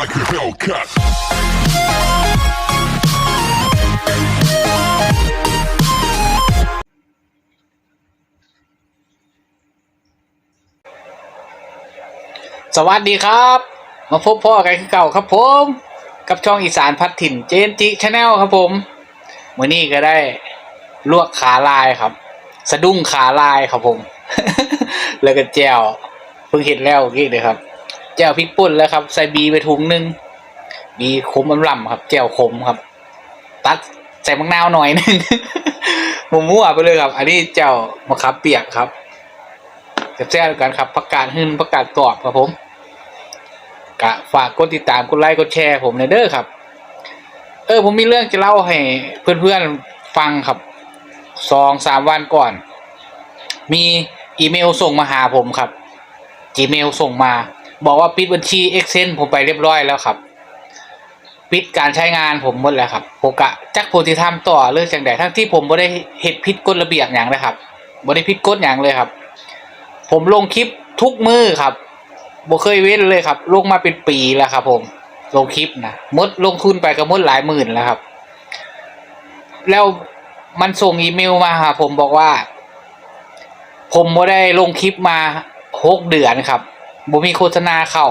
like a Hellcat. สวัสดีครับ มาพบพ่อกันคือเก่าครับผม กับช่องอีสานพัดถิ่นเจนจิชาแนลครับผมมื่อนี้ก็ได้ลวกขาลายครับ สะดุ้งขาลายครับผม แล้วก็แจวเพิ่งเห็นแล้วกี้เลยครับ แจวพริกป่นแล้วครับ ใส่บีไปถุงหนึงบีขมอำลำครับ แจวขมครับ ตัดใส่มะนาวหน่อยหนึงผมมั่วไปเลยครับ อันนี้แจวมะขามเปียกครับแซ่บๆกันครับผักกาดหึ่นผักกาดกรอบครับผมกะฝากกดติดตามกดไลค์กดแชร์ผมในอยเด้อครับ เออผมมีเรื่องจะเล่าให้เพื่อนๆฟังครับสองสามวันก่อน มีอีเมลส่งมาหาผมครับ Gmail ส่งมา บอกว่าปิดบัญชี Excel ผมไปเรียบร้อยแล้วครับ ปิดการใช้งานผมหมดแล้วครับผมกะจักโพธิธรรมต่อเรื่องจังใดทั้งที่ผมไม่ได้เหตุผิดกฎระเบียบอย่างเลยครับไม่ได้ผิดกฎอย่างเลยครับ ผมลงคลิปทุกมือครับบ่เคยเว้นเลยครับ ลงมาเป็นปีแล้วครับ ผมลงคลิปนะมดลงทุนไปก็มดหลายหมื่นแล้วครับ แล้วมันส่งอีเมลมาหาผมบอกว่า ผมบ่ได้ลงคลิปมาหกเดือนครับ บ่มีโฆษณาเข้า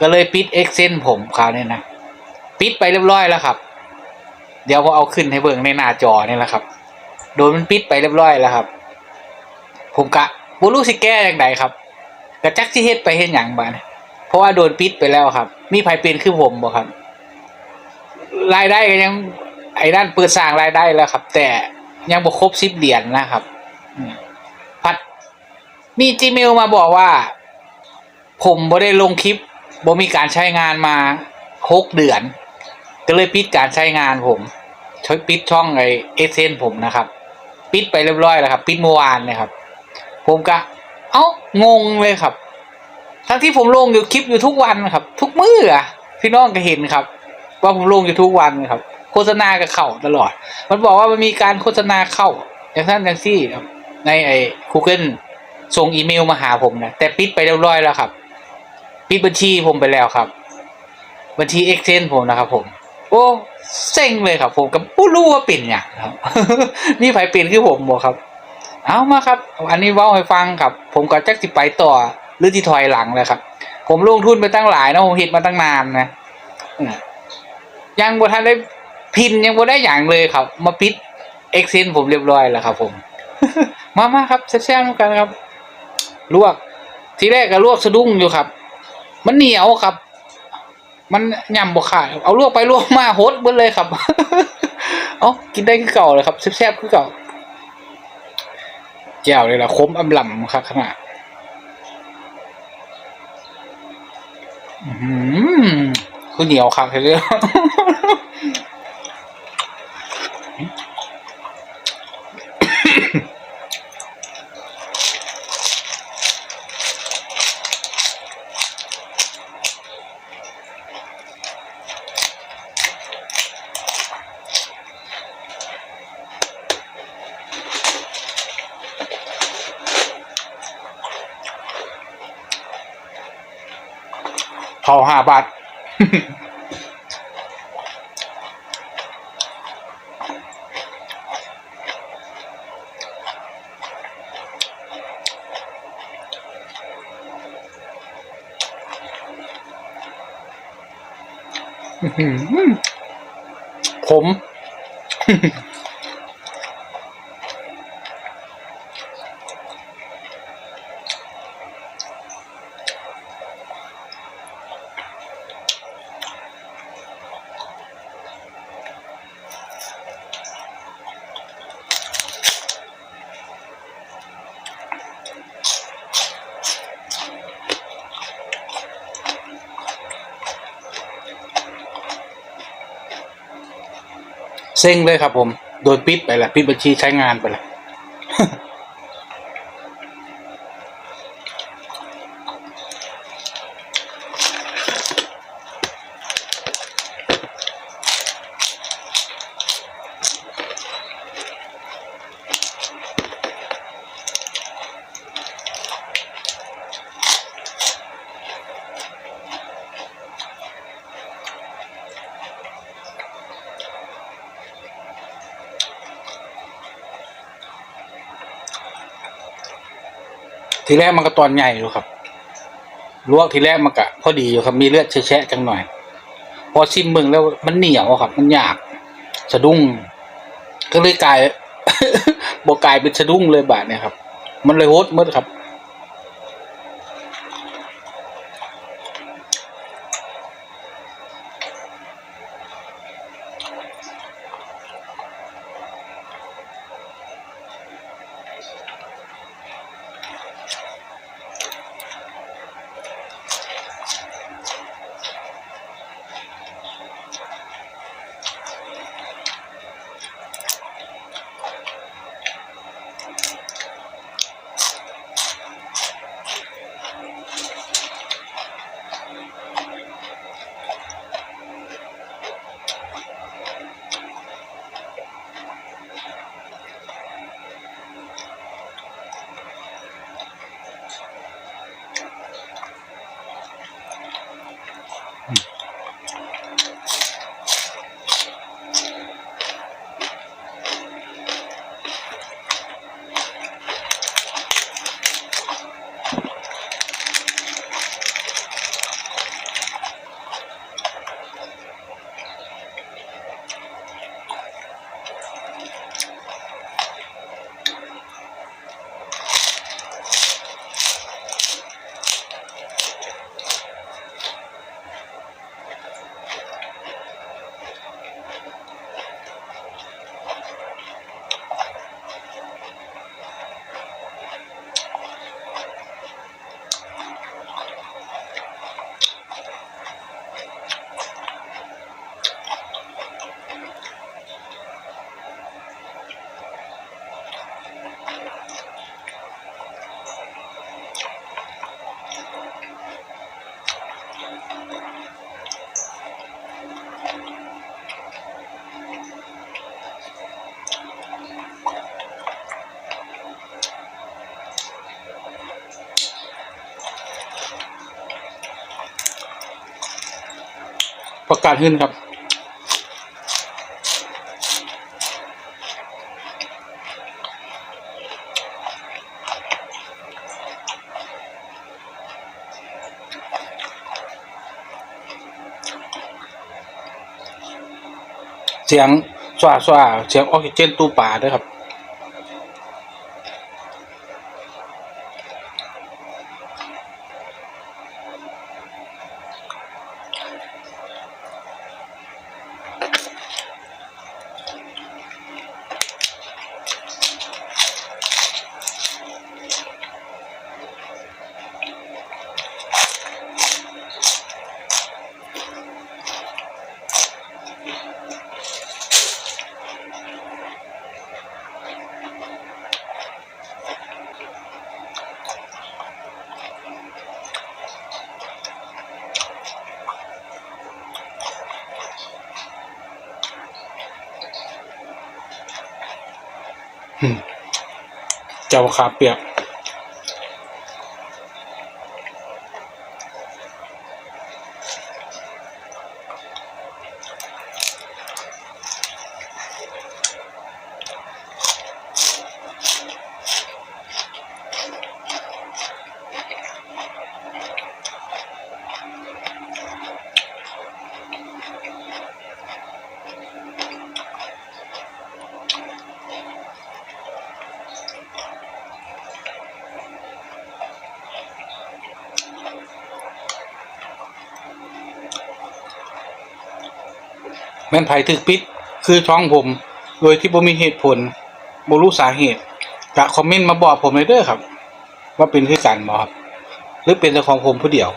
ก็เลยปิดเอ็กเซนผมคราวนี้นะ ปิดไปเรียบร้อยแล้วครับ เดี๋ยวผมเอาขึ้นให้เบิ่งในหน้าจอนี่แหละครับ โดนมันปิดไปเรียบร้อยแล้วครับ ผมกะบ่รู้สิแก้ยังไงครับกระจักที่เฮ็ดไปเฮ็ดหยังบ้านเพราะว่าโดนปิดไปแล้วครับ มีไผเป็นคือผมบ่ครับ รายได้ก็ยัง ไอ้ด้านเปิดสร้างรายได้แล้วครับ แต่ยังบ่ครบ10เหรียญนะครับ พัดมี Gmail มาบอกว่า ผมบ่ได้ลงคลิปบ่มีการใช้งานมา6เดือน ก็เลยปิดการใช้งานผมช่วยปิดช่องไอเอเซนผมนะครับ ปิดไปเรียบร้อยแล้วครับ ปิดเมื่อวานเนะครับ ผมก็ เอ้างงเลยครับ ทั้งที่ผมลงอยู่คลิปอยู่ทุกวันครับ ทุกมื้ออะพี่น้องก็เห็นครับ ว่าผมลงอยู่ทุกวันครับ โฆษณาก็เข้าตลอด มันบอกว่ามันมีการโฆษณาเข้าอย่างท่านอย่างซี่ในไอ้ Google ส่งอีเมลมาหาผมนะแต่ปิดไปเรียบร้อยแล้วครับ ปิดบัญชีผมไปแล้วครับ บัญชี Excel ผมนะครับ ผม โอ้เซ็งเลยครับ ผมก็ไม่รู้ว่าเป็นอย่างครับนี่ไผเป็นคือผมบอกครับ เอามาครับ อันนี้เว้าให้ฟังครับ ผมก็จักสิไปต่อหรือที่ถอยหลังเลยครับ ผมลงทุนไปตั้งหลายนะผมเห็นมาตั้งนานนะยังบ่ทันได้พินยังบ่ได้อย่างเลยครับ มาปิดเอ็กเซนผมเรียบร้อยแล้วครับ ผม มามาครับแซ่บๆกันครับ ลวก ทีแรกก็ลวกสะดุ้งอยู่ครับ มันเหนียวครับ มันยำบ่ขาดเอาลวกไปลวกมาโฮดเบิดเลยครับ เอ้ากินได้คือเก่าเลยครับแซ่บๆคือเก่าแก้วเลยล่ะคมอำลำครับขนาดอื้อหือคือเหนียวคักเลย เท่าบาทผม เซ็งเลยครับผม โดนปิดไปแล้วปิดบัญชีใช้งานไปแล้ว ผ ทีแรกมันก็ตอนใหญ่อยู่ครับ ลวกทีแรกมันก็พอดีอยู่ครับ มีเลือดแฉะจังหน่อย พอชิมมึงแล้วมันเหนียวครับ มันหยาบสะดุ้ง ก็เลยกลายบกลายเป็นสะดุ้งเลยบาดเนี่ยครับ มันเลยโฮดมืดครับ ประกาศขึ้นครับเสียงสว่าสว่าเสียงออกซิเจนตู้ป่าด้วยครับ เจ้าขาเปียก ม่นไผถึกปิดคือช่องผม โดยที่บ่มีเหตุผลบ่รู้สาเหตุกะคอมเมนต์มาบอกผมเลยเด้อครับ ว่าเป็นคือกันบ่ครับ หรือเป็นแต่ของผมผู้เดียว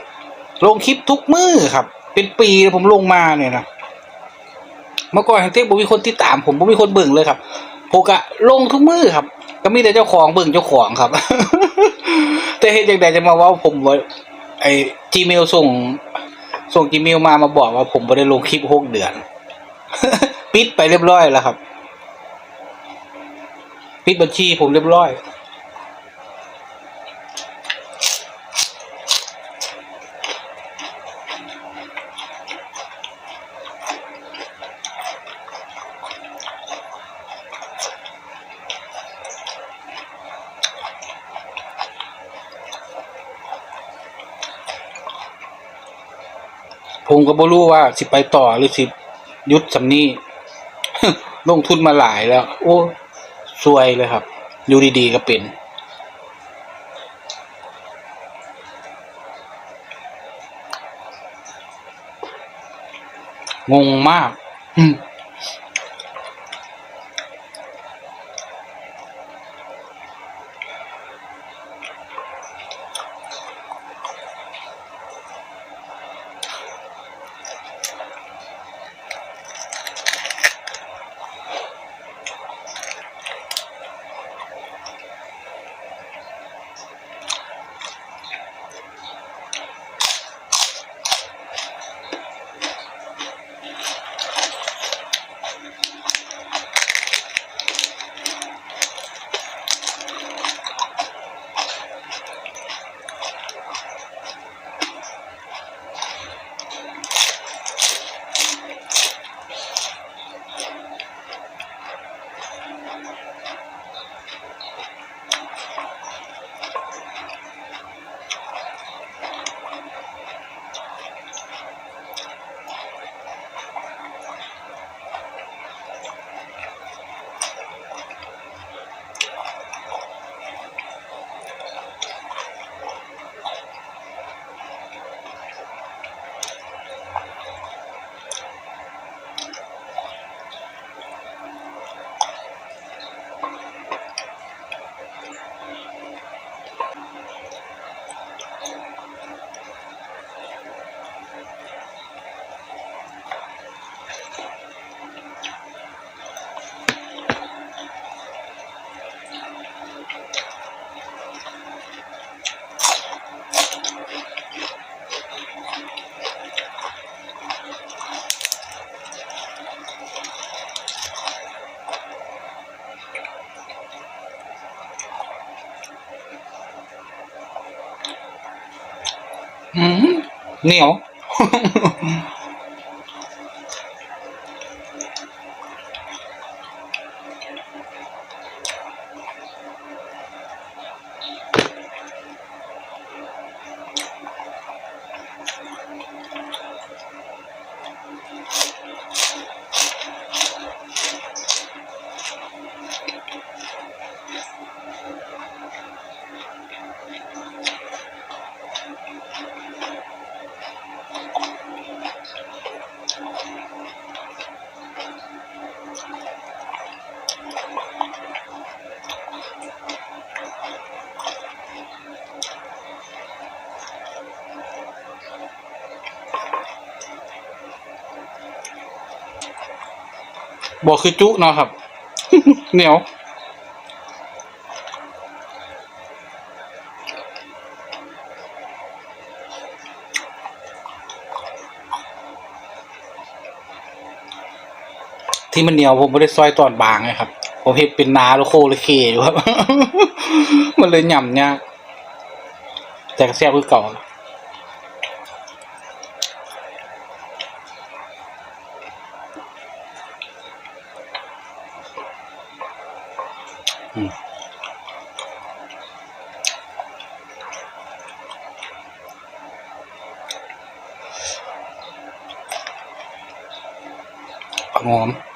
ลงคลิปทุกมือครับ เป็นปีแล้วผมลงมาเนี่ยนะเมื่อก่อนแฮงเต็กบ่มีคนติดตาม ผมบ่มีคนเบิ่งเลยครับผมกะลงทุกมือครับ ก็มีแต่เจ้าของเบิ่งเจ้าของครับ แต่เฮ็ดจังไดจะมาว่าผมว่าไอ้ Gmail ส่งส่ง Gmail มามาบอกว่าผมบ่ได้ลงคลิปหกเดือน ปิดไปเรียบร้อยแล้วครับ ปิดบัญชีผมเรียบร้อย ผมก็บ่รู้ว่าสิไปต่อหรือสิ ยุดสำนีลงทุนมาหลายแล้ว โอ้ซวยเลยครับ อยู่ดีๆก็เป็น งงมาก อืม อืมเบอกคือจุเนาะครับ เหนียวที่มันเหนียวผมไม่ได้ซอยตอนบางไงครับ ผมเห็นเป็นนาโลโคโลเคอยู่ครับ มันเลยหย่ำยากแต่ก็แซ่บคือเก่า ห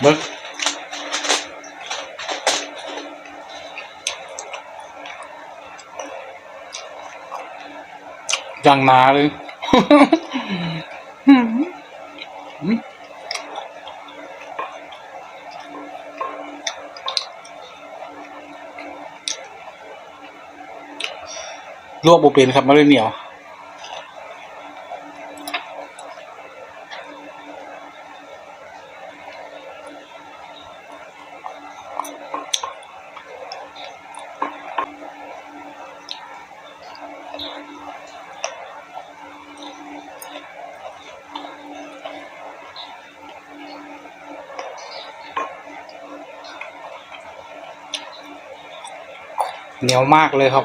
เบิ้งอย่างนาเลย ลวกบุเป็นครับไมาเลยเหนียว นียวมากเลยครับ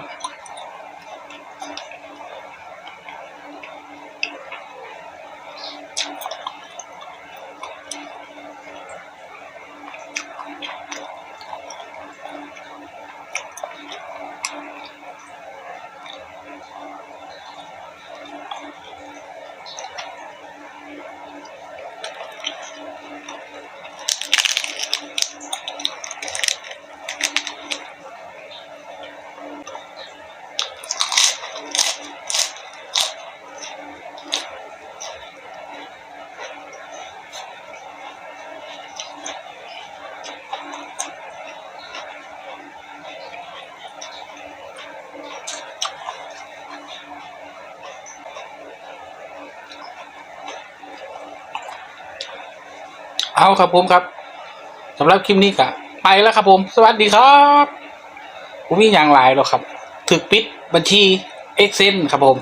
เอาครับผมครับสำหรับคลิปนี้ก็ไปแล้วครับผม สวัสดีครับผมมีอย่างหลายหรอกครับ ถึกปิดบัญชีเอ็กเซนครับผม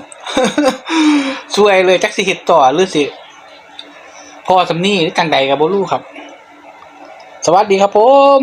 ช่วยเลยจักสิเห็ดต่อหรือสิพอสำนี่หรือจังใดกับโบลูครับ สวัสดีครับผม